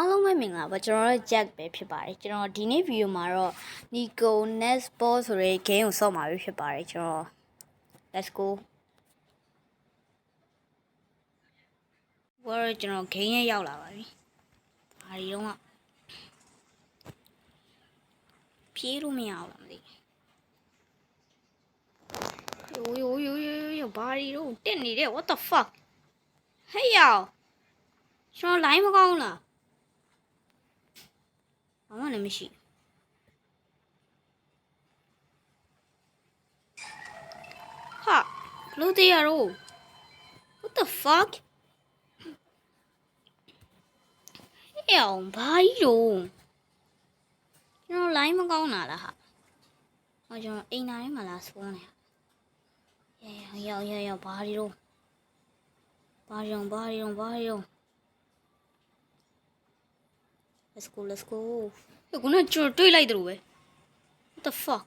အားလုံးပဲမင်္ဂလာပါကျွန်တော်တို့ Jack ပဲဖြစ်ပါတယ်ကျွန်တော်ဒီနေ့ဗီဒီယိုမှာတော့ Nico Nest Ball ဆိုတဲ့ game ကိုဆော့မှာပဲဖြစ်ပါတယ်ကျွန်တော် Let's go ဘောရကျွန်တော် game ရဲ့ရောက်လာပါပြီ။ဘာဒီတော့မှပြေးလို့မရဘူးလားမသိဘူး။ယိုယိုယိုယိုယိုဘာဒီတော့တက်နေတယ် what the fuck ဟေးယောကျွန်တော် line မကောင်းလား ဘာမှလည်းမရှိဟာဘလို့တရားရော what the fuck အေးအောင်ဘာကြီးရောကျွန်တော် line မကောင်းတာလားဟာဟောကျွန်တော်အိမ်နာထဲမှာလာစိုးနေရရောက်ရောက်ရောက်ဘာကြီးရောဘာကြီးရောဘာကြီးရောဘာကြီးရော Let's go let's go ခုနကကျွန်တော်တွေးလိုက်တယ်လို့ပဲ What the fuck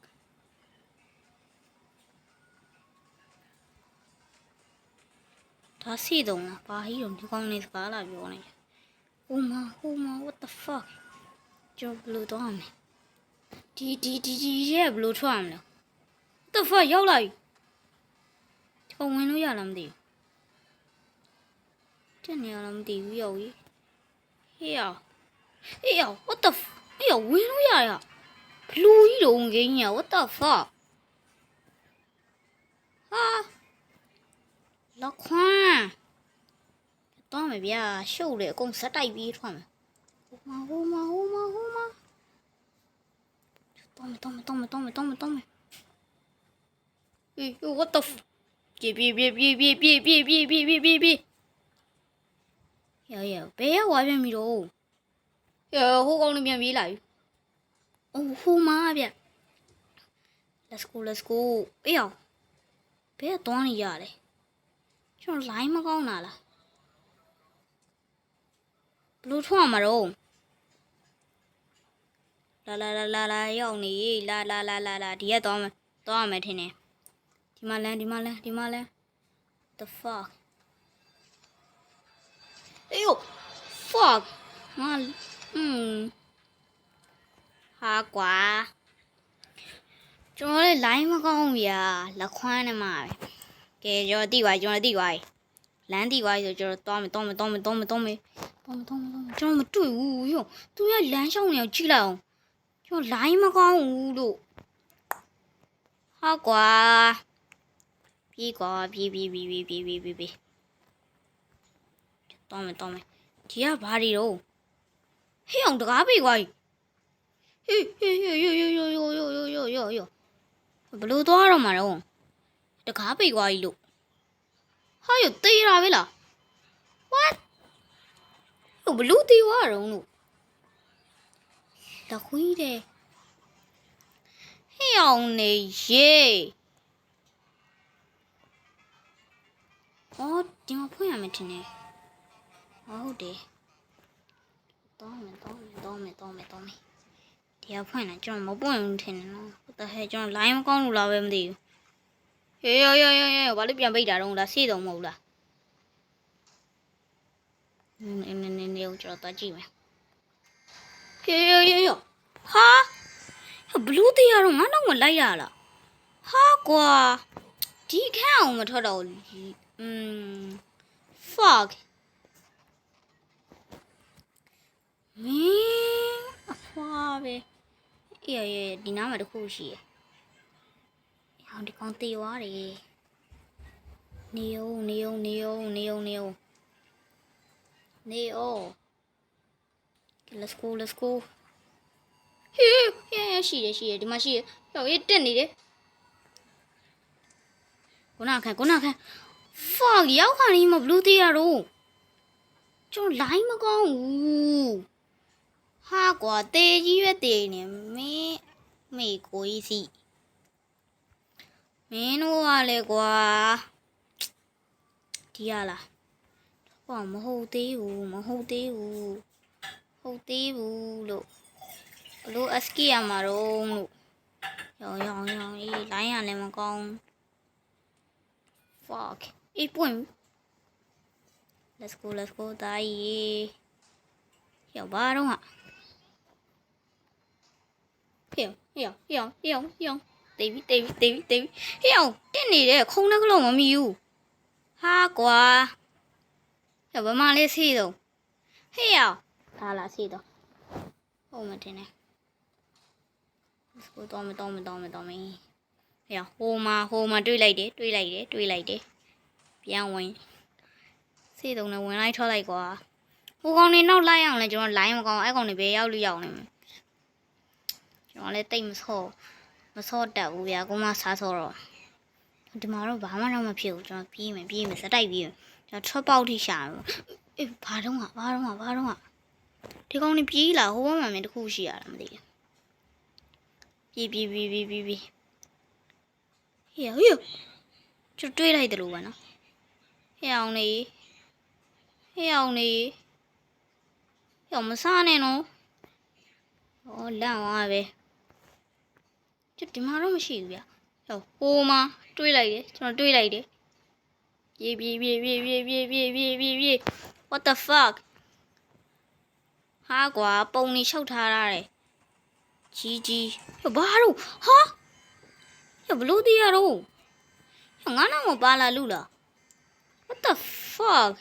ဒါစီတုံးလားဘာဟီးတော့ဒီကောင်းနေစကားလာပြောနေတယ်ဟိုမဟိုမ what the fuck ကျွန်တော်ဘယ်လိုတော့မလဲဒီဒီဒီဒီရဲ့ဘယ်လိုထွက်ရမလဲ What the fuck ရောက်လာပြီထုံဝင်လို့ရလားမသိဘူးတက်နေရလားမသိဘူးရောက်ကြီးဟေးရောက် အေးရ what the f- အေးရဝင်လို့ရရဘလူးကြီးတုံးခင်းရ what the fuck ဟာလောက်ခွန်းတော့မယ်ဗျာရှုပ်လေအကုန်ဇက်တိုက်ပြီးထွက်မယ်ဟိုမဟိုမဟိုမဟိုမတော့မယ်တော့မယ်တော့မယ်တော့မယ်တော့မယ်တော့မယ်အေး what the f- ပြေးပြေးပြေးပြေးပြေးပြေးပြေးပြေးပြေးပြေးပြေးပြေးရရဘယ်ရောက်သွားပြန်ပြီတော့ရ ဟိုကောင်နေပြန်ပြေးလာပြီ။အိုးဟိုမှာဗျ။ Let's go let's go အေးအောင်ဘယ်သွားနေရလဲ။ကျွန်တော် line မကောင်းတာလား။ဘလို့ထွားမှာတော့လာလာလာလာလာရောက်နေလာလာလာလာလာဒီရက်သွားမယ်သွားမယ်ထင်တယ်။ဒီမှာလမ်းဒီမှာလမ်းဒီမှာလမ်း the fuck အေး fuck ငါ อืมဟာကွာကျွန်တော်လည်း line မကောင်းဘူးဗျာလက်ခွမ်းနဲ့မှာပဲကဲကျွန်တော်တိပါကျွန်တော်တိပါလမ်းတိပါဆိုကျွန်တော်သွားမယ်သွားမယ်သွားမယ်သွားမယ်သွားမယ်သွားမယ်သွားမယ်သွားမယ်ကျွန်တော်မတွေ့ဘူးရောသူကလမ်းလျှောက်နေအောင်ကြည့်လိုက်အောင်ကျွန်တော် line မကောင်းဘူးလို့ဟာကွာပြေးကွာပြေးပြေးပြေးပြေးပြေးပြေးပြေးပြေးသွားမယ်သွားမယ်ဒီကဘာတွေတော့ ဟေးအောင်တကားပြေကွာဟေးဟေးဟေးယောယောယောယောယောယောယောယောဘလို့သွားတော့မှာတော့တကားပြေကွာကြီးလို့ဟာရသေးတာပဲလား what ဟိုဘလို့သေးသွားတော့လို့တခွေးတယ်ဟေးအောင်နေရေအော်ဒီမှာဖွင့်ရမယ်ထင်တယ်ဟုတ်တယ် တော့မယ်တော့မယ်တော့မယ်တော့မယ်တော့မယ်တရားဖွင့်နေကျွန်တော်မပွင့်ဘူးထင်တယ်နော်ဟုတ်တယ်ဟဲ့ကျွန်တော် line မကောင်းလို့လားပဲမသိဘူးဟေးရောရောရောရောဘာလို့ပြန်ပိတ်တာတော့လားစေးတော့မဟုတ်လားနင်းနင်းနင်းနင်းကျွန်တော်သွားကြည့်မယ်ဟေးရောရောရောဟာဘလူးတရားတော့ငါတော့မလိုက်ရလားဟာကွာဒီခန့်အောင်မထွက်တော့ဘူးอืม fuck မင်းအဖွာပဲအေးရရဒီနားမှာတစ်ခုရှိရဟောင်းဒီကောင်တေးသွားတယ်နေအောင်နေအောင်နေအောင်နေအောင်နေအောင်နေအောင် let's go let's go ဟေးဟေးရှိတယ်ရှိတယ်ဒီမှာရှိတယ်ဟောရေးတက်နေတယ်ခုနခံခုနခံ fuck ရောက်ခါနေမဘလူးတေးရတော့ကျွန်တော် line မကောင်းဘူး ဟာကွာတေးကြီးပဲတေးနေမင်းမေကိုကြီးစီမင်းတို့ကလေကွာဒီရလားဟောမဟုတ်သေးဘူးမဟုတ်သေးဘူးဟုတ်သေးဘူးလို့ဘလို့အစကီရမှာတော့လို့ရောင်ရောင်ရောင်အေးလိုင်းရလည်းမကောင်း fuck အေးပွင့် let's go let's go ဒါကြီးယောက်ဘာတော့ ဟာဟေ့ဟေ့ဟေ့ဟေ့ဟေ့တေးပြီတေးပြီတေးပြီတေးပြီဟေ့အောင်တက်နေတဲ့ခုံနှကလုံးမမီဘူးဟာကွာယောက်ဘာမှလေးစီးတော့ဟေ့အောင်လာလာစီးတော့ဟုတ်မတင်နဲ့ကိုတော့မတော့မတော့မတော့မင်းဟေ့ဟိုမှာဟိုမှာတွေးလိုက်တယ်တွေးလိုက်တယ်တွေးလိုက်တယ်ပြန်ဝင်စီးတော့လည်းဝင်လိုက်ထွက်လိုက်ကွာဟိုကောင်နေနောက်လိုက်အောင်လဲကျွန်တော် line မကောင်းအဲ့ကောင်နေဘယ်ရောက်လို့ရောက်နေမလဲ ကျွန်တော်လည်းတိတ်မဆော့မဆော့တတ်ဘူးဗျာကိုမစားဆော့တော့ဒီမှာတော့ဘာမှတော့မဖြစ်ဘူးကျွန်တော်ပြေးမယ်ပြေးမယ်စတိုက်ပြေးမယ်ကျွန်တော်ထွက်ပေါက်ထိရှာမယ်အေးဘာတော့ကဘာတော့ကဘာတော့ကဒီကောင်နေပြေးလာဟိုဘက်မှာမင်းတစ်ခုရှိရတာမသိဘူးပြေးပြေးပြေးပြေးပြေးပြေးဟေ့ဟေ့ကျွန်တော်တွေးလိုက်တယ်လို့ပဲနော်ဟေ့အောင်နေဟေ့အောင်နေရောမစားနဲ့နော်။ဩလန့်သွားပဲ။ ကျဒီမှာတော့မရှိဘူးဗျ။ဟိုဟိုမှာတွေးလိုက်တယ်ကျွန်တော်တွေးလိုက်တယ်။ပြေးပြေးပြေးပြေးပြေးပြေးပြေးပြေးပြေးပြေး What the fuck ဟာကွာပုံနေလျှောက်ထားရတယ်။ကြီးကြီးဟိုဘာလို့ဟာဟိုဘလို့တီးရတော့ဟိုငါနာမပါလာလူလား What the fuck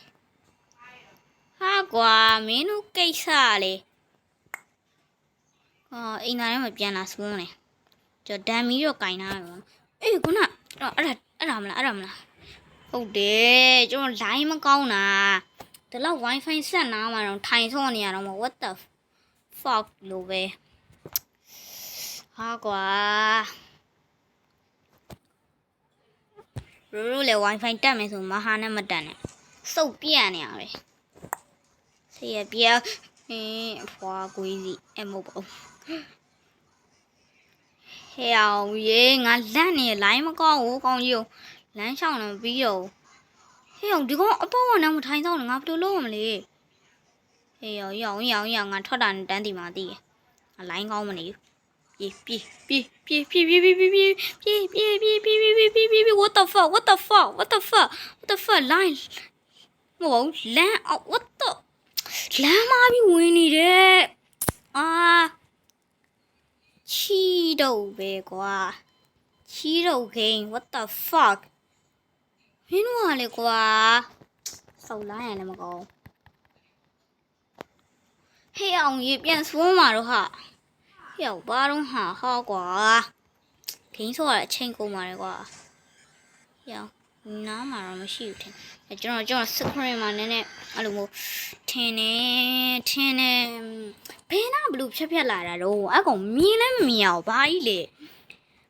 ဟာကွာမင်းတို့ကိစ္စလေအော်အိမ်သားထဲမှာပြန်လာစွန်းနေ ကျွန်တော်ဒမ်မီတော့ကင်ထားတယ်ပေါ့အေးခုနအဲ့ဒါအဲ့ဒါမလားအဲ့ဒါမလားဟုတ်တယ်ကျွန်တော် line မကောင်းတာဒီလောက် wifi ဆက်နာမှာတော့ထိုင်ဆော့နေရတော့မ what the fuck လို့ပဲဟာကွာရူရူလေ wifi တက်မယ်ဆိုမဟာနဲ့မတက်နဲ့စုပ်ပြန့်နေရပဲဆေးရပြအင်းအဖွာကွေးစီအမဟုတ်ပါဘူး ဟဲ့အောင်ရေငါလန့်နေလိုင်းမကောင်းဘူးကောင်းကြီးကိုလမ်းလျှောက်နေမပြီးတော့ဟဲ့အောင်ဒီကောင်အပေါ်ကနေမထိုင်ဆောင်နေငါဘယ်လိုလုပ်ရမလဲဟေးရောရောင်ရောင်ရောင်ငါထွက်တာနဲ့တန်းတီမှာတည်ရလိုင်းကောင်းမနေဘူးပြေးပြေးပြေးပြေးပြေးပြေးပြေးပြေးပြေးပြေးပြေးပြေးပြေးပြေးပြေးပြေးပြေး what the fuck what the fuck what the fuck what the fuck line မဟုတ်လမ်း what the လမ်းမပြီးဝင်နေတယ်အာချီ တော့ပဲကွာချီတော့ခိန် what the fuck မင်းတို့ကလေကွာစောက်လိုက်ရလည်းမကောင်းဟေးအောင်ရေပြန်စွန်းมาတော့ဟာဟေးအောင်ဘာတော့ဟာဟာကွာခင်းဆိုရအချိန်ကုန်ပါတယ်ကွာဟေးအောင် နားမှာတော့မရှိဘူးထင်အဲကျွန်တော်ကျွန်တော် screen မှာနည်းနည်းအဲ့လိုမျိုးထင်းနေထင်းနေဘယ်နာဘလို့ဖြတ်ဖြတ်လာတာတော့အကောင်မြင်လည်းမမြင်အောင်ဘာကြီးလေ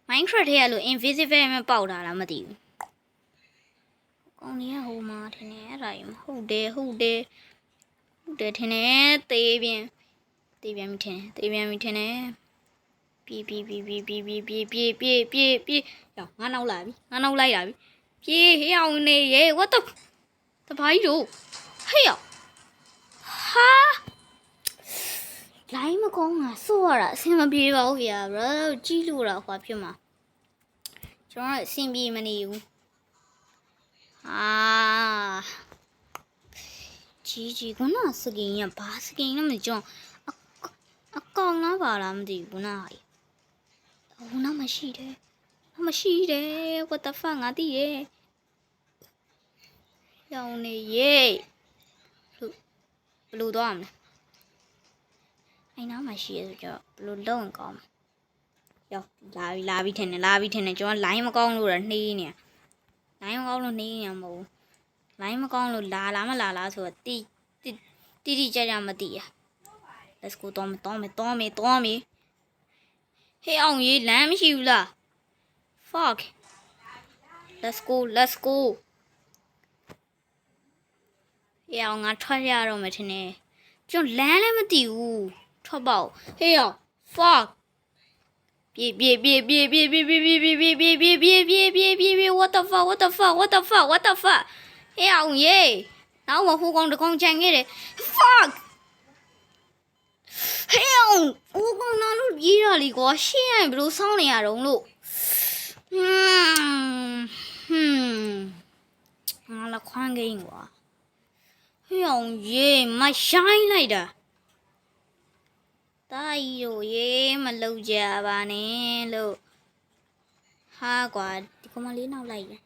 Minecraft ထဲကလို့ invisible မပေါက်တာလားမသိဘူးကောင်ကြီးကဟိုမှာထင်းနေအဲ့ဒါကြီးဟုတ်တယ်ဟုတ်တယ်ဟုတ်တယ်ထင်းနေသေးပြန်သေးပြန်ပြီထင်းသေးပြန်ပြီထင်းနေပြေးပြေးပြေးပြေးပြေးပြေးပြေးပြေးပြေးပြေးပြေးရောငါနောက်လာပြီငါနောက်လိုက်လာပြီ ပြေးဟေးအောင်နေရေ what the တဘာကြီးတို့ဟေးအောင်ဟာလိုင်းမကောင်းတာစိုးရတာအဆင်မပြေပါဘူးခင်ဗျာ bro ကြီးလို့တာဟွာဖြစ်မှာကျွန်တော်အဆင်ပြေမနေဘူးအာကြီးကြီးကနာစကင်ရဘာစကင်လဲမကြောက်အကောင်လားပါလားမသိဘူးကနာဟိုဟိုနာမရှိတယ် မရှိတယ် what the fuck ငါသိရဲ့ရောင်နေရဲ့ဘလို့တော့မလဲအဲ့နားမှာရှိရဆိုတော့ဘလို့လုံးကောင်းရောလာပြီလာပြီထင်တယ်လာပြီထင်တယ်ကျွန်တော် line မကောင်းလို့ရနှေးနေ line မကောင်းလို့နှေးနေမဟုတ်ဘူး line မကောင်းလို့လာလားမလာလားဆိုတော့တိတိတိတိကျကျမသိရ let's go တော့မယ်တော့မယ်တော့မယ်တော့မယ်ဟေးအောင်ရေးလမ်းမရှိဘူးလား fuck let's go let's go ဟေးအောင်ငါထွက်ရတော့မယ်ထင်တယ်ကျွန်တော်လမ်းလည်းမသိဘူးထွက်ပေါက်ဟေးအောင် fuck ပြေးပြေးပြေးပြေးပြေးပြေးပြေးပြေးပြေးပြေးပြေးပြေးပြေးပြေးပြေးပြေးပြေး what the fuck what the fuck what the fuck what the fuck ဟေးအောင်ရေနောက်မဟိုကောင်တကောင်ချန်ခဲ့တယ် fuck ဟေးအောင်ဟိုကောင်နာလို့ပြေးရလीကွာရှင်းရင်ဘယ်လိုစောင်းနေရတော့လို့ 嗯哼，拿了款给我，用也没想来的。大姨有也没留家吧呢，留哈瓜，你干嘛领导来呀？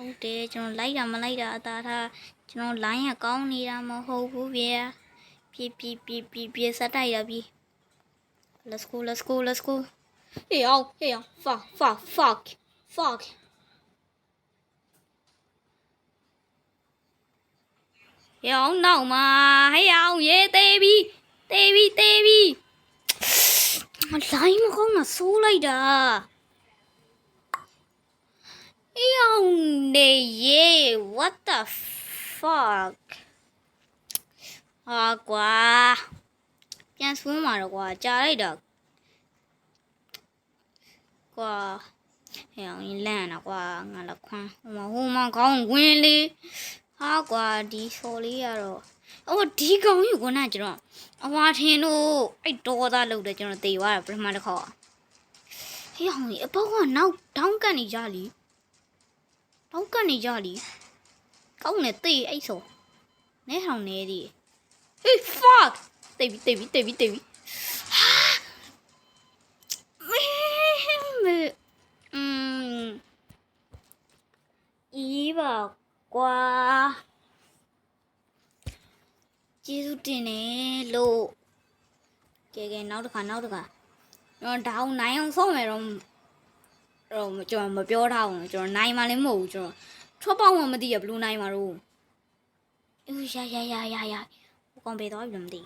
ဟုတ်တယ်ကျွန်တော်လိုက်တာမလိုက်တာအသာထားကျွန်တော်လိုင်းကကောင်းနေတာမဟုတ်ဘူးဗျာပြပြပြပြပြစတိုက်ရပြီ let's go let's go let's go Hiểu không? Hiểu không? Fuck, fuck, fuck, fuck. Hiểu không đâu mà hay không? Yeah, baby, baby, baby. Lại mà con là số lấy đà. Yon de yeah what the fuck? Ờ, hoa quá. Chán xuống mà rồi quá, chả lấy được. ကြာလိုက်တာကွာဟဲ့အောင်ရင်လန့်တာကွာငါလက်ခွန်းဟိုမှာဟိုမှာခေါင်းဝင်လေဟာကွာဒီဆော်လေးကတော့အော်ဒီကောင်ကြီးကနာကျွန်တော်အဝါထင်းတို့အဲ့ဒေါ်သားလုပ်တယ်ကျွန်တော်တေသွားတာပထမတစ်ခေါက်ဟေးအောင်ကြီးအပေါက်ကနောက်ဒေါင်းကန်နေကြလीဒေါင်းကန်နေကြလीကောင်းနေတေးအဲ့ဆိုနဲထောင်နေသည် Hey fuck တေးပြီတေးပြီတေးပြီတေးပြီ 们，嗯，一把瓜，结束点嘞喽。ကဲနောက်တစ်ခါနောက်တစ်ခါကျွန်တော်ဒါအောင်နိုင်အောင်ဆုံးမယ်တော့တော့ကျွန်တော်မပြောထားအောင်ကျွန်တော်နိုင်မှလည်းမဟုတ်ဘူးကျွန်တော်ထွက်ပေါက်မှမသိရဘလို့နိုင်မှာတော့အေးရရရရရဟိုကောင်ပဲတော့ဘယ်လိုမသိ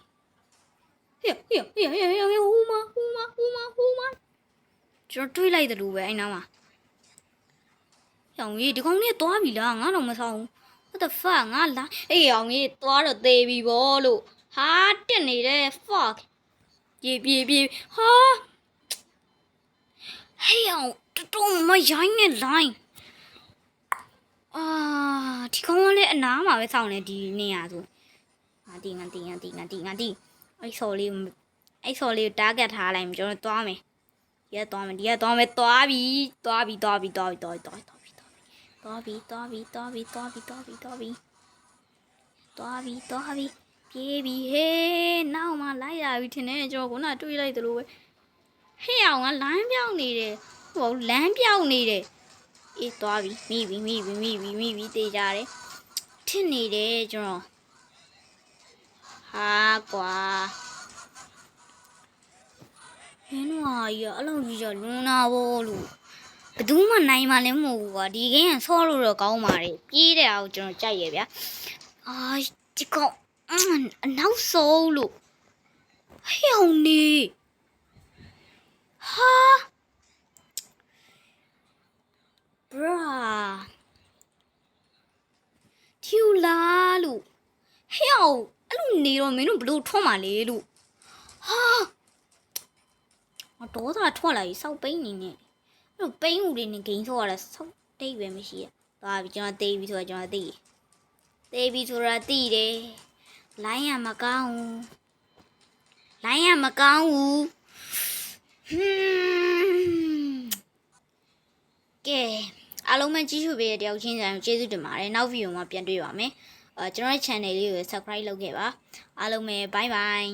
ဟေ့ဟေ့ဟေ့ဟေ့ဟေ့ဟူမဟူမဟူမဟူမ ကျွန်တော်တွေးလိုက်တယ်လို့ပဲအဲ့နားမှာရောင်ကြီးဒီကောင်လေးသွားပြီလားငါတော့မဆောင်ဘူး what the fuck ငါလာအေးအောင်ကြီးသွားတော့သေးပြီဗောလို့ဟာတက်နေတယ် fuck ပြေပြေပြေဟာဟေးအောင်တော်တော်မရိုင်းနဲ့ line အာဒီကောင်ကလည်းအနားမှာပဲစောင့်နေဒီနေရဆိုငါတီငါတီငါတီငါတီငါတီအဲ့ဆော်လေးကိုအဲ့ဆော်လေးကို target ထားလိုက်မယ်ကျွန်တော်သွားမယ် ဒီကသွားမယ်ဒီကသွားမယ်သွားပြီသွားပြီသွားပြီသွားပြီသွားပြီသွားပြီသွားပြီသွားပြီသွားပြီသွားပြီသွားပြီသွားပြီသွားပြီသွားပြီသွားပြီပြေးပြီဟေးနောက်မှလိုက်ရပြီထင်တယ်ကျွန်တော်ကတွေးလိုက်သလိုပဲဟေးအောင်ကလမ်းပြောင်းနေတယ်ဟိုလမ်းပြောင်းနေတယ်အေးသွားပြီမိပြီမိပြီမိပြီမိပြီတေးကြတယ်ထင်နေတယ်ကျွန်တော်ဟာကွာ ဟင်းဝါကြီးကအဲ့လိုကြီးကလွန်နာဘောလို့ဘယ်သူမှနိုင်မှလည်းမဟုတ်ဘူးကွာဒီဂိမ်းကဆော့လို့တော့ကောင်းပါတယ်ပြေးတဲ့အားကိုကျွန်တော်ကြိုက်ရဗျာအာဒီကောင်အင်းအနောက်ဆုံးလို့ဟဲ့အောင်နေဟာဘရာထီလာလို့ဟဲ့အောင်အဲ့လိုနေတော့မင်းတို့ဘလို့ထွန်းမှလေလို့ဟာ တော့သာထွက်လာပြီစောက်ပိန်းနေနေအဲ့လိုပိန်းဦးလေးနဲ့ဂိမ်းဆိုရတာဆောက်တိတ်ပဲမရှိရသွားပြီကျွန်တော်သိပြီဆိုတာကျွန်တော်သိသိပြီဆိုတာသိတယ်လိုင်းရမကောင်းဘူးလိုင်းရမကောင်းဘူးဟွန်းကဲအားလုံးပဲကြည့်ရှုပေးတဲ့တယောက်ချင်းဆိုင်ကိုကျေးဇူးတင်ပါတယ်နောက်ဗီဒီယိုမှာပြန်တွေ့ပါမယ်အဲကျွန်တော်ရဲ့ channel လေးကို subscribe လုပ်ခဲ့ပါအားလုံးပဲ bye bye